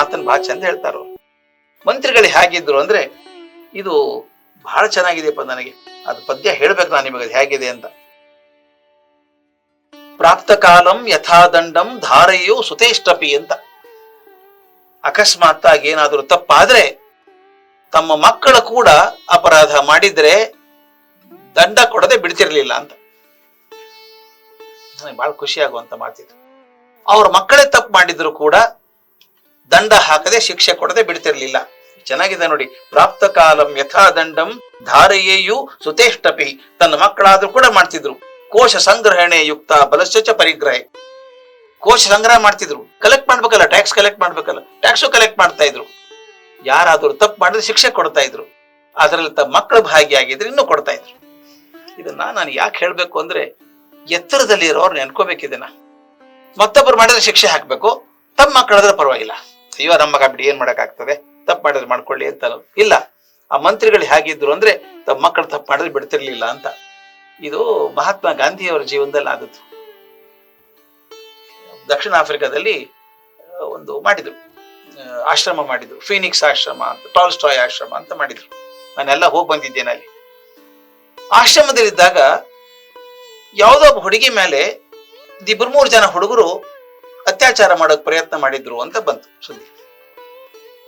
ಮಾತನ್ನ ಬಹಳ ಚಂದ ಹೇಳ್ತಾರೋ ಮಂತ್ರಿಗಳು ಹೇಗಿದ್ರು ಅಂದ್ರೆ, ಇದು ಬಹಳ ಚೆನ್ನಾಗಿದೆಯಪ್ಪ ನನಗೆ. ಅದು ಪದ್ಯ ಹೇಳ್ಬೇಕು ನಾನು ನಿಮಗೆ ಹೇಗಿದೆ ಅಂತ. ಪ್ರಾಪ್ತ ಕಾಲಂ ಯಥಾದಂಡಂ ಧಾರೆಯೋ ಸುತೇಷ್ಟಪಿ ಅಂತ. ಅಕಸ್ಮಾತ್ ಆಗಿ ಏನಾದರೂ ತಪ್ಪಾದ್ರೆ, ತಮ್ಮ ಮಕ್ಕಳು ಕೂಡ ಅಪರಾಧ ಮಾಡಿದ್ರೆ ದಂಡ ಕೊಡದೆ ಬಿಡ್ತಿರ್ಲಿಲ್ಲ ಅಂತ. ನನಗೆ ಬಹಳ ಖುಷಿ ಆಗುವಂತ ಮಾತಿದ್ರು ಅವ್ರ ಮಕ್ಕಳೇ ತಪ್ಪು ಮಾಡಿದ್ರು ಕೂಡ ದಂಡ ಹಾಕದೆ ಶಿಕ್ಷೆ ಕೊಡದೆ ಬಿಡ್ತಿರ್ಲಿಲ್ಲ. ಚೆನ್ನಾಗಿದೆ ನೋಡಿ. ಪ್ರಾಪ್ತ ಕಾಲಂ ಯಥಾ ದಂಡಂ ಧಾರೆಯೇಯು ಸುತೇಷ್ಟಪಿ. ತನ್ನ ಮಕ್ಕಳಾದ್ರೂ ಕೂಡ ಮಾಡ್ತಿದ್ರು. ಕೋಶ ಸಂಗ್ರಹಣೆ ಯುಕ್ತ ಬಲಶ್ಚ ಪರಿಗ್ರಹ. ಕೋಶ ಸಂಗ್ರಹ ಮಾಡ್ತಿದ್ರು. ಕಲೆಕ್ಟ್ ಮಾಡ್ಬೇಕಲ್ಲ ಟ್ಯಾಕ್ಸ್ ಕಲೆಕ್ಟ್ ಮಾಡ್ಬೇಕಲ್ಲ. ಟ್ಯಾಕ್ಸು ಕಲೆಕ್ಟ್ ಮಾಡ್ತಾ ಇದ್ರು. ಯಾರಾದ್ರೂ ತಪ್ಪು ಮಾಡಿದ್ರೆ ಶಿಕ್ಷೆ ಕೊಡ್ತಾ ಇದ್ರು. ಅದರಲ್ಲಿ ತಮ್ಮ ಮಕ್ಕಳು ಭಾಗಿಯಾಗಿದ್ರೆ ಇನ್ನೂ ಕೊಡ್ತಾ ಇದ್ರು. ಇದನ್ನ ನಾನು ಯಾಕೆ ಹೇಳ್ಬೇಕು ಅಂದ್ರೆ ಎತ್ತರದಲ್ಲಿ ಇರೋರು ನೆನ್ಕೋಬೇಕಿದನ್ನ ಮತ್ತೊಬ್ಬರು ಮಾಡಿದ್ರೆ ಶಿಕ್ಷೆ ಹಾಕ್ಬೇಕು. ತಮ್ಮ ಮಕ್ಕಳಾದ್ರೆ ಪರವಾಗಿಲ್ಲ. ಅಯ್ಯೋ ನಮ್ಮ ಮಗ ಬಿಡಿ ಏನ್ ಮಾಡೋಕ್ಕಾಗ್ತದೆ ತಪ್ಪು ಮಾಡಿದ್ರೆ ಮಾಡ್ಕೊಳ್ಳಿ ಅಂತ. ಇಲ್ಲ, ಆ ಮಂತ್ರಿಗಳು ಹೇಗಿದ್ರು ಅಂದ್ರೆ ತಮ್ಮ ಮಕ್ಕಳು ತಪ್ಪು ಮಾಡಿದ್ರೆ ಬಿಡ್ತಿರ್ಲಿಲ್ಲ ಅಂತ. ಇದು ಮಹಾತ್ಮ ಗಾಂಧಿಯವರ ಜೀವನದಲ್ಲಿ ಆದದ್ದು. ದಕ್ಷಿಣ ಆಫ್ರಿಕಾದಲ್ಲಿ ಒಂದು ಮಾಡಿದ್ರು. ಆಶ್ರಮ ಮಾಡಿದ್ರು. ಫೀನಿಕ್ಸ್ ಆಶ್ರಮ ಅಂತ, ಟಾಲ್ಸ್ಟಾಯ್ ಆಶ್ರಮ ಅಂತ ಮಾಡಿದ್ರು. ನಾನೆಲ್ಲ ಹೋಗಿ ಬಂದಿದ್ದೇನೆ ಅಲ್ಲಿ. ಆಶ್ರಮದಲ್ಲಿದ್ದಾಗ ಯಾವುದೋ ಹುಡುಗಿ ಮೇಲೆ ಇಬ್ಬರು ಮೂರು ಜನ ಹುಡುಗರು ಅತ್ಯಾಚಾರ ಮಾಡೋಕ್ ಪ್ರಯತ್ನ ಮಾಡಿದ್ರು ಅಂತ ಬಂತು ಸುದ್ದಿ.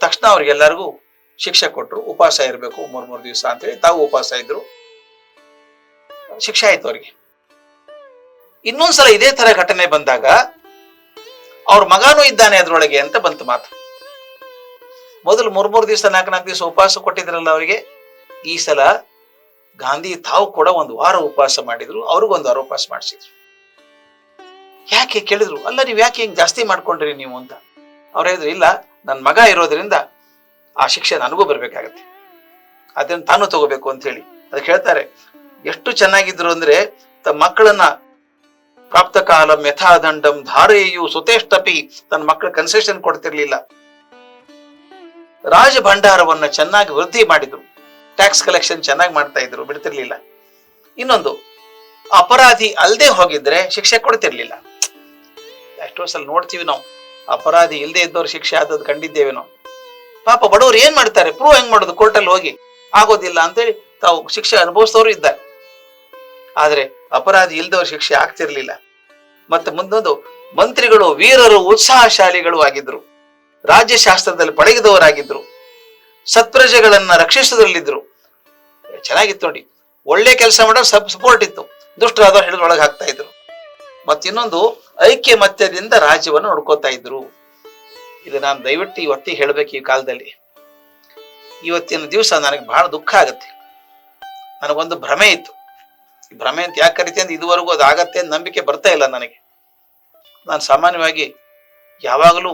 ತಕ್ಷಣ ಅವ್ರಿಗೆಲ್ಲರಿಗೂ ಶಿಕ್ಷೆ ಕೊಟ್ರು, ಉಪವಾಸ ಇರಬೇಕು, ಮೂರ್, ಮೂರು ದಿವಸ ಅಂತೇಳಿ ತಾವು ಉಪವಾಸ ಇದ್ರು. ಶಿಕ್ಷೆ ಆಯ್ತು ಅವ್ರಿಗೆ. ಇನ್ನೊಂದ್ಸಲ ಇದೇ ತರ ಘಟನೆ ಬಂದಾಗ ಅವ್ರ ಮಗನೂ ಇದ್ದಾನೆ ಅದ್ರೊಳಗೆ ಅಂತ ಬಂತು ಮಾತು. ಮೊದಲು ಮೂರ್, ಮೂರು ದಿವಸ, ನಾಲ್ಕು ನಾಲ್ಕು ದಿವಸ ಉಪವಾಸ ಕೊಟ್ಟಿದ್ರಲ್ಲ ಅವರಿಗೆ. ಈ ಸಲ ಗಾಂಧಿ ತಾವು ಕೂಡ ಒಂದು ವಾರ ಉಪವಾಸ ಮಾಡಿದ್ರು, ಅವ್ರಿಗೊಂದು ವಾರ ಉಪವಾಸ ಮಾಡಿಸಿದ್ರು. ಯಾಕೆ ಕೇಳಿದ್ರು? ಅಲ್ಲ, ನೀವು ಯಾಕೆ ಹಿಂಗೆ ಜಾಸ್ತಿ ಮಾಡ್ಕೊಂಡ್ರಿ ನೀವು ಅಂತ. ಅವ್ರು ಹೇಳಿದ್ರು, ಇಲ್ಲ ನನ್ನ ಮಗ ಇರೋದ್ರಿಂದ ಆ ಶಿಕ್ಷೆ ನನಗೂ ಬರಬೇಕಾಗತ್ತೆ. ಅದನ್ನ ತಾನು ತಗೋಬೇಕು ಅಂತ ಹೇಳಿ. ಅದಕ್ಕೆ ಹೇಳ್ತಾರೆ, ಎಷ್ಟು ಚೆನ್ನಾಗಿದ್ರು ಅಂದ್ರೆ ತಮ್ಮ ಮಕ್ಕಳನ್ನ ಪ್ರಾಪ್ತ ಕಾಲಂ ಯಥಾದಂಡಂ ಧಾರೆಯು ಸುತೇಷ್ಟಪಿ ತನ್ನ ಮಕ್ಕಳ ಕನ್ಸೆಷನ್ ಕೊಡ್ತಿರ್ಲಿಲ್ಲ. ರಾಜ ಭಂಡಾರವನ್ನ ಚೆನ್ನಾಗಿ ವೃದ್ಧಿ ಮಾಡಿದ್ರು. ಟ್ಯಾಕ್ಸ್ ಕಲೆಕ್ಷನ್ ಚೆನ್ನಾಗಿ ಮಾಡ್ತಾ ಇದ್ರು, ಬಿಡ್ತಿರ್ಲಿಲ್ಲ. ಇನ್ನೊಂದು, ಅಪರಾಧಿ ಅಲ್ಲದೆ ಹೋಗಿದ್ರೆ ಶಿಕ್ಷೆ ಕೊಡ್ತಿರ್ಲಿಲ್ಲ. ಎಷ್ಟೋ ಸಲ ನೋಡ್ತೀವಿ ನಾವು. ಅಪರಾಧಿ ಇಲ್ಲದೆ ಇದ್ದವ್ರ ಶಿಕ್ಷೆ ಆದದ್ದು ಕಂಡಿದ್ದೇವೆ ನಾವು. ಪಾಪ ಬಡವರು ಏನ್ ಮಾಡ್ತಾರೆ? ಪ್ರೂವ್ ಹೆಂಗ್ ಮಾಡೋದು? ಕೋರ್ಟಲ್ಲಿ ಹೋಗಿ. ಆಗೋದಿಲ್ಲ ಅಂತೇಳಿ ತಾವು ಶಿಕ್ಷೆ ಅನುಭವಿಸೋರು ಇದ್ದಾರೆ. ಆದ್ರೆ ಅಪರಾಧಿ ಇಲ್ದವ್ರ ಶಿಕ್ಷೆ ಆಗ್ತಿರ್ಲಿಲ್ಲ. ಮತ್ತೆ ಮುಂದೊಂದು, ಮಂತ್ರಿಗಳು, ವೀರರು, ಉತ್ಸಾಹಶಾಲಿಗಳು ಆಗಿದ್ರು. ರಾಜ್ಯಶಾಸ್ತ್ರದಲ್ಲಿ ಪಳಗಿದವರಾಗಿದ್ರು ಸತ್ಪ್ರಜೆಗಳನ್ನ ರಕ್ಷಿಸೋದ್ರಲ್ಲಿದ್ರು. ಚೆನ್ನಾಗಿತ್ತು ನೋಡಿ. ಒಳ್ಳೆ ಕೆಲಸ ಮಾಡೋ ಸಬ್ ಸಪೋರ್ಟ್ ಇತ್ತು. ದುಷ್ಟರಾದವ್ರು ಹಿಡಿದು ಹಾಕ್ತಾ ಇದ್ರು. ಮತ್ತಿನ್ನೊಂದು ಐಕ್ಯಮತ್ಯದಿಂದ ರಾಜ್ಯವನ್ನು ನೋಡ್ಕೋತಾ ಇದ್ರು. ಇದು ನಾನು ದಯವಿಟ್ಟು ಇವತ್ತಿಗೆ ಹೇಳ್ಬೇಕು ಈ ಕಾಲದಲ್ಲಿ. ಇವತ್ತಿನ ದಿವಸ ನನಗೆ ಬಹಳ ದುಃಖ ಆಗತ್ತೆ. ನನಗೊಂದು ಭ್ರಮೆ ಇತ್ತು. ಭ್ರಮೆ ಅಂತ ಯಾಕೆ ಕರಿತೀನಿ ಅಂದ್ರೆ ಇದುವರೆಗೂ ಅದು ಆಗತ್ತೆ ಅಂತ ನಂಬಿಕೆ ಬರ್ತಾ ಇಲ್ಲ ನನಗೆ. ನಾನು ಸಾಮಾನ್ಯವಾಗಿ ಯಾವಾಗಲೂ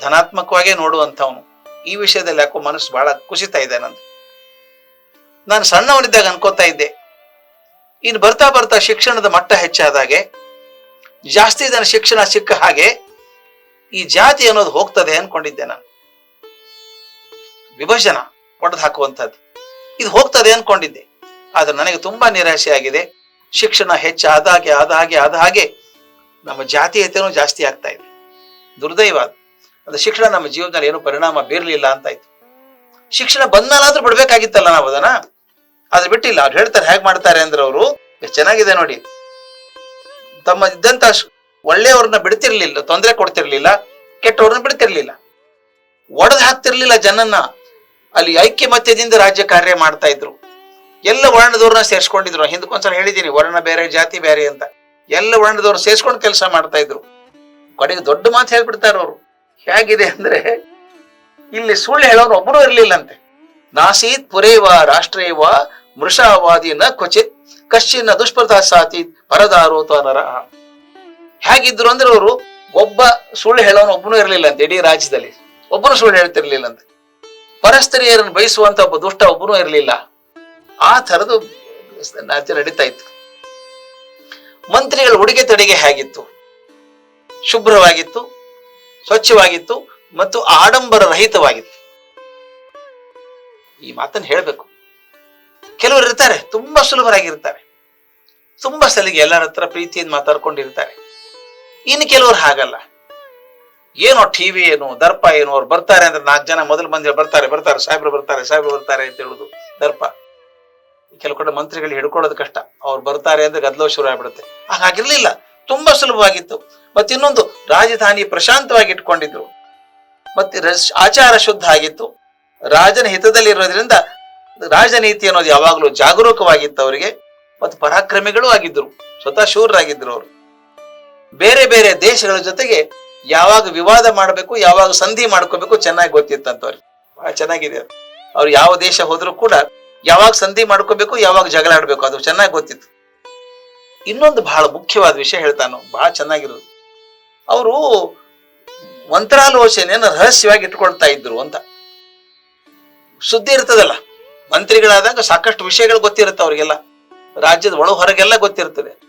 ಧನಾತ್ಮಕವಾಗೇ ನೋಡುವಂಥವನು. ಈ ವಿಷಯದಲ್ಲಿ ಯಾಕೋ ಮನಸ್ಸು ಬಹಳ ಕುಸಿತಾ ಇದೆ ನಂದು. ನಾನು ಸಣ್ಣವನಿದ್ದಾಗ ಅನ್ಕೋತಾ ಇದ್ದೆ. ಇನ್ನು ಬರ್ತಾ ಬರ್ತಾ ಶಿಕ್ಷಣದ ಮಟ್ಟ ಹೆಚ್ಚಾದಾಗೆ ಜಾಸ್ತಿ ಜನ ಶಿಕ್ಷಣ ಸಿಕ್ಕ ಹಾಗೆ ಈ ಜಾತಿ ಅನ್ನೋದು ಹೋಗ್ತದೆ ಅನ್ಕೊಂಡಿದ್ದೆ ನಾನು. ವಿಭಜನ ಒಡೆದು ಹಾಕುವಂಥದ್ದು. ಇದು ಹೋಗ್ತದೆ ಅನ್ಕೊಂಡಿದ್ದೆ. ಆದ್ರೆ ನನಗೆ ತುಂಬಾ ನಿರಾಶೆ ಆಗಿದೆ. ಶಿಕ್ಷಣ ಹೆಚ್ಚಾದ ಹಾಗೆ, ಆದ ಹಾಗೆ ಆದ ಹಾಗೆ ನಮ್ಮ ಜಾತೀಯತೆನೂ ಜಾಸ್ತಿ ಆಗ್ತಾ ಇದೆ. ದುರ್ದೈವ ಅದು. ಶಿಕ್ಷಣ ನಮ್ಮ ಜೀವನದಲ್ಲಿ ಏನು ಪರಿಣಾಮ ಬೀರ್ಲಿಲ್ಲ ಅಂತಾಯ್ತು ಶಿಕ್ಷಣ ಬಂದಾನಾದ್ರೂ ಬಿಡ್ಬೇಕಾಗಿತ್ತಲ್ಲ ನಾವು ಅದನ್ನ ಆದ್ರೆ ಬಿಟ್ಟಿಲ್ಲ. ಅವ್ರು ಹೇಳ್ತಾರೆ, ಹೇಗ್ ಮಾಡ್ತಾರೆ ಅಂದ್ರೆ ಅವರು ಚೆನ್ನಾಗಿದೆ ನೋಡಿ. ತಮ್ಮ ಇದ್ದಂತ ಒಳ್ಳೆಯವ್ರನ್ನ ಬಿಡ್ತಿರ್ಲಿಲ್ಲ, ತೊಂದರೆ ಕೊಡ್ತಿರ್ಲಿಲ್ಲ, ಕೆಟ್ಟವ್ರನ್ನ ಬಿಡ್ತಿರ್ಲಿಲ್ಲ. ಒಡೆದು ಹಾಕ್ತಿರ್ಲಿಲ್ಲ ಜನನ್ನ. ಅಲ್ಲಿ ಐಕ್ಯಮತ್ಯದಿಂದ ರಾಜ್ಯ ಕಾರ್ಯ ಮಾಡ್ತಾ ಇದ್ರು. ಎಲ್ಲ ವರ್ಣದವ್ರನ್ನ ಸೇರ್ಸ್ಕೊಂಡಿದ್ರು. ಹಿಂದಕ್ಕೊಂದ್ಸಲ ಹೇಳಿದ್ದೀನಿ ವರ್ಣ ಬೇರೆ, ಜಾತಿ ಬೇರೆ ಅಂತ. ಎಲ್ಲ ವರ್ಣದವ್ರು ಸೇರ್ಸ್ಕೊಂಡು ಕೆಲಸ ಮಾಡ್ತಾ ಇದ್ರು. ಕಡೆಗೆ ದೊಡ್ಡ ಮಾತು ಹೇಳ್ಬಿಡ್ತಾರ ಅವರು. ಹೇಗಿದೆ ಅಂದ್ರೆ, ಇಲ್ಲಿ ಸುಳ್ಳು ಹೇಳೋರು ಒಬ್ಬರು ಇರ್ಲಿಲ್ಲಂತೆ. ನಾಸೀತ್ ಪುರೇವ ರಾಷ್ಟ್ರೇವ ಮೃಷಾವಾದಿ ನ ಕ್ವಚಿತ್ ಕಶ್ಚಿನ್ನ ದುಷ್ಪ್ರತಾ ಸಾತಿ ಪರದಾರೋತ ನರಹ ಹೇಗಿದ್ರು ಅಂದ್ರೆ ಅವರು ಒಬ್ಬ ಸುಳ್ಳು ಹೇಳೋನು ಒಬ್ಬನು ಇರಲಿಲ್ಲ ಅಂತ ಇಡೀ ರಾಜ್ಯದಲ್ಲಿ. ಒಬ್ಬನು ಸುಳ್ಳು ಹೇಳ್ತಿರ್ಲಿಲ್ಲ ಅಂತ ಪರಸ್ತ್ರೀಯರನ್ನು ಬಯಸುವಂತ ಒಬ್ಬ ದುಷ್ಟ ಒಬ್ಬನು ಇರಲಿಲ್ಲ. ಆ ತರದ್ದು ನಡೀತಾ ಇತ್ತು. ಮಂತ್ರಿಗಳ ಉಡುಗೆ ತೊಡುಗೆ ಹೇಗಿತ್ತು? ಶುಭ್ರವಾಗಿತ್ತು, ಸ್ವಚ್ಛವಾಗಿತ್ತು ಮತ್ತು ಆಡಂಬರ ರಹಿತವಾಗಿತ್ತು ಈ ಮಾತನ್ನು ಹೇಳ್ಬೇಕು. ಕೆಲವರು ಇರ್ತಾರೆ, ತುಂಬಾ ಸುಲಭರಾಗಿರ್ತಾರೆ. ತುಂಬಾ ಸಲಿಗೆ ಎಲ್ಲರ ಹತ್ರ ಪ್ರೀತಿಯಿಂದ ಮಾತಾಡ್ಕೊಂಡಿರ್ತಾರೆ. ಇನ್ನು ಕೆಲವರು ಹಾಗಲ್ಲ. ಏನೋ ಟಿವಿ ಏನು, ದರ್ಪ ಏನು, ಅವ್ರು ಬರ್ತಾರೆ ಅಂದ್ರೆ ನಾಲ್ಕು ಜನ ಮೊದಲು ಮಂದಿ ಬರ್ತಾರೆ ಬರ್ತಾರೆ, ಸಾಹೇಬ್ರು ಬರ್ತಾರೆ ಸಾಹೇಬ್ರು ಬರ್ತಾರೆ ಅಂತ ಹೇಳುದು ದರ್ಪ. ಕೆಲವು ಕಡೆ ಮಂತ್ರಿಗಳು ಹಿಡ್ಕೊಳ್ಳೋದು ಕಷ್ಟ. ಅವ್ರು ಬರ್ತಾರೆ ಅಂದ್ರೆ ಗದ್ದಲ ಶುರು ಆಗ್ಬಿಡುತ್ತೆ. ಹಾಗಿರ್ಲಿಲ್ಲ ತುಂಬಾ ಸುಲಭವಾಗಿತ್ತು. ಮತ್ತೆ ಇನ್ನೊಂದು, ರಾಜಧಾನಿ ಪ್ರಶಾಂತವಾಗಿ ಇಟ್ಕೊಂಡಿದ್ರು. ಮತ್ತೆ ಆಚಾರ ಶುದ್ಧ ಆಗಿತ್ತು. ರಾಜನ ಹಿತದಲ್ಲಿರೋದ್ರಿಂದ ರಾಜನೀತಿ ಅನ್ನೋದು ಯಾವಾಗಲೂ ಜಾಗರೂಕವಾಗಿತ್ತು ಅವರಿಗೆ ಮತ್ತು ಪರಾಕ್ರಮಿಗಳು ಆಗಿದ್ರು ಸ್ವತಃ ಶೂರರಾಗಿದ್ರು ಅವರು. ಬೇರೆ ಬೇರೆ ದೇಶಗಳ ಜೊತೆಗೆ ಯಾವಾಗ ವಿವಾದ ಮಾಡಬೇಕು, ಯಾವಾಗ ಸಂಧಿ ಮಾಡ್ಕೋಬೇಕು ಚೆನ್ನಾಗಿ ಗೊತ್ತಿತ್ತಂತವ್ರಿಗೆ ಬಹಳ ಚೆನ್ನಾಗಿದೆ. ಅವ್ರು ಯಾವ ದೇಶ ಹೋದ್ರು ಕೂಡ ಯಾವಾಗ ಸಂಧಿ ಮಾಡ್ಕೋಬೇಕು, ಯಾವಾಗ ಜಗಳ ಆಡ್ಬೇಕು, ಅದು ಚೆನ್ನಾಗಿ ಗೊತ್ತಿತ್ತು. ಇನ್ನೊಂದು ಬಹಳ ಮುಖ್ಯವಾದ ವಿಷಯ ಹೇಳ್ತಾನು, ಬಹಳ ಚೆನ್ನಾಗಿರೋದು. ಅವರು ಮಂತ್ರಾಲೋಚನೆಯನ್ನು ರಹಸ್ಯವಾಗಿ ಇಟ್ಕೊಳ್ತಾ ಇದ್ರು ಅಂತ. ಸುದ್ದಿ ಇರ್ತದಲ್ಲ ಮಂತ್ರಿಗಳಾದಾಗ ಸಾಕಷ್ಟು ವಿಷಯಗಳು ಗೊತ್ತಿರುತ್ತೆ ಅವ್ರಿಗೆಲ್ಲ. ರಾಜ್ಯದ ಒಳ ಹೊರಗೆಲ್ಲ ಗೊತ್ತಿರ್ತದೆ.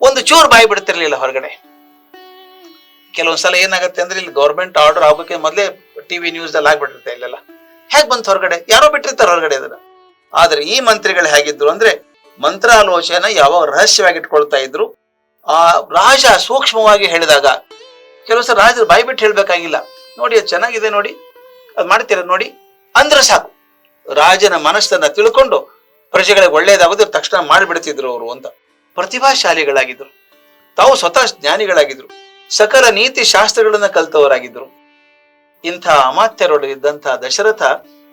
ಒಂದು ಚೂರು ಬಾಯಿ ಬಿಡ್ತಿರ್ಲಿಲ್ಲ ಹೊರಗಡೆ. ಕೆಲವೊಂದ್ಸಲ ಏನಾಗುತ್ತೆ ಅಂದ್ರೆ ಇಲ್ಲಿ ಗೌರ್ಮೆಂಟ್ ಆರ್ಡರ್ ಆಗೋಕೆ ಮೊದಲೇ ಟಿವಿ ನ್ಯೂಸ್ ಅಲ್ಲಿ ಆಗ್ಬಿಟ್ಟಿರುತ್ತೆ ಇಲ್ಲೆಲ್ಲ. ಹೇಗ್ ಬಂತು ಹೊರಗಡೆ? ಯಾರೋ ಬಿಟ್ಟಿರ್ತಾರೆ ಹೊರಗಡೆ ಅದನ್ನ. ಆದ್ರೆ ಈ ಮಂತ್ರಿಗಳು ಹೇಗಿದ್ರು ಅಂದ್ರೆ ಮಂತ್ರಾಲೋಚನೆ ಯಾವ ರಹಸ್ಯವಾಗಿ ಇಟ್ಕೊಳ್ತಾ ಇದ್ರು. ಆ ರಾಜ ಸೂಕ್ಷ್ಮವಾಗಿ ಹೇಳಿದಾಗ. ಕೆಲವು ಸಲ ರಾಜರು ಬಾಯಿ ಬಿಟ್ಟು ಹೇಳ್ಬೇಕಾಗಿಲ್ಲ. ನೋಡಿ ಅದು ಚೆನ್ನಾಗಿದೆ ನೋಡಿ. ಅದು ಮಾಡ್ತೀರ ನೋಡಿ. ಅಂದ್ರೆ ಸಾಕು. ರಾಜನ ಮನಸ್ಸನ್ನ ತಿಳ್ಕೊಂಡು ಪ್ರಜೆಗಳಿಗೆ ಒಳ್ಳೇದಾಗೋದು ತಕ್ಷಣ ಮಾಡಿಬಿಡ್ತಿದ್ರು ಅವರು ಅಂತ. ಪ್ರತಿಭಾಶಾಲಿಗಳಾಗಿದ್ರು. ತಾವು ಸ್ವತಃ ಜ್ಞಾನಿಗಳಾಗಿದ್ರು. ಸಕಲ ನೀತಿ ಶಾಸ್ತ್ರಗಳನ್ನ ಕಲ್ತವರಾಗಿದ್ರು. ಇಂಥ ಅಮಾತ್ಯರೊಡಗಿದ್ದಂಥ ದಶರಥ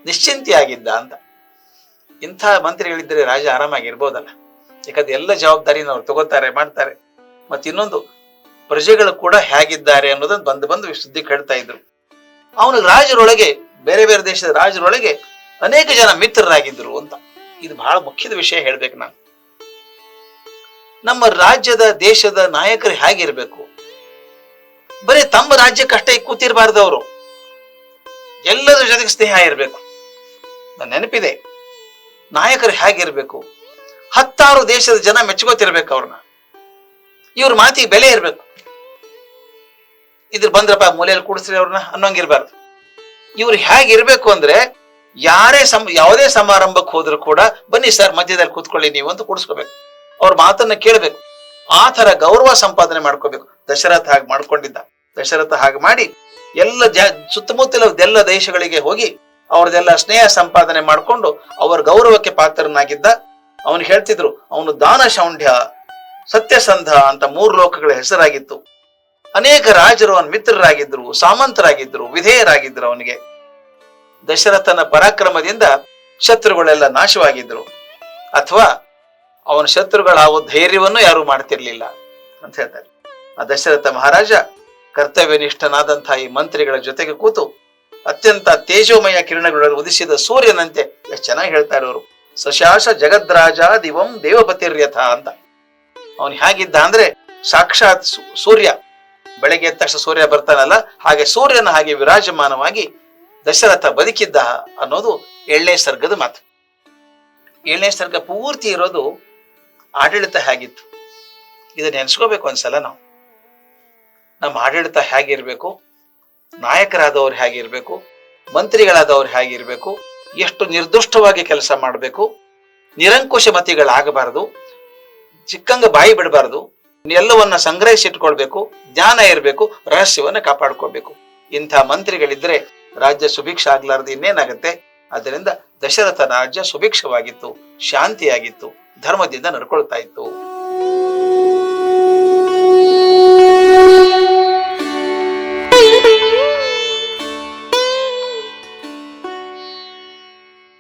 ನಿಶ್ಚಿಂತೆಯಾಗಿದ್ದ ಅಂತ. ಇಂಥ ಮಂತ್ರಿಗಳಿದ್ದರೆ ರಾಜ ಆರಾಮಾಗಿರ್ಬೋದಲ್ಲ. ಯಾಕಂದ್ರೆ ಎಲ್ಲ ಜವಾಬ್ದಾರಿನ ಅವ್ರು ತಗೋತಾರೆ, ಮಾಡ್ತಾರೆ. ಮತ್ತೆ ಇನ್ನೊಂದು, ಪ್ರಜೆಗಳು ಕೂಡ ಹೇಗಿದ್ದಾರೆ ಅನ್ನೋದನ್ನ ಬಂದು ಬಂದು ಸುದ್ದಿ ಕೇಳ್ತಾ ಇದ್ರು. ಅವನು ರಾಜರೊಳಗೆ, ಬೇರೆ ಬೇರೆ ದೇಶದ ರಾಜರೊಳಗೆ ಅನೇಕ ಜನ ಮಿತ್ರರಾಗಿದ್ದರು ಅಂತ. ಇದು ಬಹಳ ಮುಖ್ಯದ ವಿಷಯ ಹೇಳ್ಬೇಕು ನಾನು. ನಮ್ಮ ರಾಜ್ಯದ, ದೇಶದ ನಾಯಕರು ಹೇಗಿರ್ಬೇಕು? ಬರೀ ತಮ್ಮ ರಾಜ್ಯಕ್ಕಷ್ಟೇ ಕೂತಿರ್ಬಾರ್ದು ಅವರು. ಎಲ್ಲರ ಜೊತೆಗೆ ಸ್ನೇಹ ಇರಬೇಕು. ನನ್ನ ನೆನಪಿದೆ. ನಾಯಕರು ಹೇಗಿರ್ಬೇಕು? ಹತ್ತಾರು ದೇಶದ ಜನ ಮೆಚ್ಕೋತಿರ್ಬೇಕು ಅವ್ರನ್ನ. ಇವ್ರ ಮಾತಿಗೆ ಬೆಲೆ ಇರಬೇಕು. ಇದ್ರ ಬಂದ್ರಪ್ಪ ಮೂಲೆಯಲ್ಲಿ ಕೂಡಿಸ್ರಿ ಅವ್ರನ್ನ ಅನ್ನೋಂಗಿರ್ಬಾರ್ದು. ಇವ್ರು ಹೇಗಿರ್ಬೇಕು ಅಂದ್ರೆ ಯಾರೇ ಸಮ, ಯಾವುದೇ ಸಮಾರಂಭಕ್ಕೆ ಹೋದ್ರು ಕೂಡ ಬನ್ನಿ ಸರ್, ಮಧ್ಯದಲ್ಲಿ ಕೂತ್ಕೊಳ್ಳಿ, ನೀವು ಅಂತ ಕೂಡಿಸ್ಕೋಬೇಕು. ಅವ್ರ ಮಾತನ್ನ ಕೇಳಬೇಕು. ಆ ತರ ಗೌರವ ಸಂಪಾದನೆ ಮಾಡ್ಕೋಬೇಕು. ದಶರಥ ಹಾಗೆ ಮಾಡ್ಕೊಂಡಿದ್ದ. ದಶರಥ ಹಾಗೆ ಮಾಡಿ ಎಲ್ಲ ಜ ಸುತ್ತಮುತ್ತಲ ದೇಶಗಳಿಗೆ ಹೋಗಿ ಅವ್ರದೆಲ್ಲ ಸ್ನೇಹ ಸಂಪಾದನೆ ಮಾಡ್ಕೊಂಡು ಅವರ ಗೌರವಕ್ಕೆ ಪಾತ್ರನಾಗಿದ್ದ. ಅವನು ಹೇಳ್ತಿದ್ರು, ಅವನು ದಾನ ಶೌಂಢ್ಯ ಸತ್ಯಸಂಧ ಅಂತ ಮೂರು ಲೋಕಗಳ ಹೆಸರಾಗಿತ್ತು. ಅನೇಕ ರಾಜರು ಅವನ ಮಿತ್ರರಾಗಿದ್ರು, ಸಾಮಂತರಾಗಿದ್ರು, ವಿಧೇಯರಾಗಿದ್ರು ಅವನಿಗೆ. ದಶರಥನ ಪರಾಕ್ರಮದಿಂದ ಶತ್ರುಗಳೆಲ್ಲ ನಾಶವಾಗಿದ್ರು. ಅಥವಾ ಅವನ ಶತ್ರುಗಳಾವ ಧೈರ್ಯವನ್ನು ಯಾರು ಮಾಡ್ತಿರ್ಲಿಲ್ಲ ಅಂತ ಹೇಳ್ತಾರೆ. ಆ ದಶರಥ ಮಹಾರಾಜ ಕರ್ತವ್ಯನಿಷ್ಠನಾದಂತಹ ಈ ಮಂತ್ರಿಗಳ ಜೊತೆಗೆ ಕೂತು ಅತ್ಯಂತ ತೇಜೋಮಯ ಕಿರಣಗಳನ್ನು ಉದಿಸಿದ ಸೂರ್ಯನಂತೆ ಎಷ್ಟು ಚೆನ್ನಾಗಿ ಹೇಳ್ತಾರೆ ಅವರು ಸಶಾಸ ಜಗದ್ರಾಜ ದಿವಂ ದೇವಪತಿರ್ಯಥ ಅಂತ. ಅವನು ಹೇಗಿದ್ದ ಅಂದ್ರೆ ಸಾಕ್ಷಾತ್ ಸೂರ್ಯ. ಬೆಳಗ್ಗೆ ಎದ್ದ ತಕ್ಷಣ ಸೂರ್ಯ ಬರ್ತಾನಲ್ಲ, ಹಾಗೆ ಸೂರ್ಯನ ಹಾಗೆ ವಿರಾಜಮಾನವಾಗಿ ದಶರಥ ಬದುಕಿದ್ದ ಅನ್ನೋದು ಏಳನೇ ಸರ್ಗದ ಮಾತು. ಏಳನೇ ಸರ್ಗ ಪೂರ್ತಿ ಇರೋದು ಆಡಳಿತ ಹೇಗಿತ್ತು? ಇದನ್ನ ನೆನೆಸ್ಕೋಬೇಕು ಒಂದ್ಸಲ ನಾವು. ನಮ್ಮ ಆಡಳಿತ ಹೇಗಿರ್ಬೇಕು? ನಾಯಕರಾದವ್ರು ಹೇಗಿರ್ಬೇಕು? ಮಂತ್ರಿಗಳಾದವ್ರು ಹೇಗಿರ್ಬೇಕು? ಎಷ್ಟು ನಿರ್ದುಷ್ಟವಾಗಿ ಕೆಲಸ ಮಾಡಬೇಕು? ನಿರಂಕುಶ ಮತಿಗಳಾಗಬಾರದು ಚಿಕ್ಕಂಗ ಬಾಯಿ ಬಿಡಬಾರದು? ಎಲ್ಲವನ್ನ ಸಂಗ್ರಹಿಸಿಟ್ಕೊಳ್ಬೇಕು? ಜ್ಞಾನ ಇರಬೇಕು? ರಹಸ್ಯವನ್ನ ಕಾಪಾಡ್ಕೋಬೇಕು ಇಂಥ ಮಂತ್ರಿಗಳಿದ್ರೆ ರಾಜ್ಯ ಸುಭಿಕ್ಷ ಆಗ್ಲಾರ್ದು ಇನ್ನೇನಾಗತ್ತೆ? ಅದರಿಂದ ದಶರಥ ರಾಜ್ಯ ಸುಭಿಕ್ಷವಾಗಿತ್ತು ಶಾಂತಿಯಾಗಿತ್ತು ಧರ್ಮದಿಂದ ನಡ್ಕೊಳ್ತಾ ಇತ್ತು.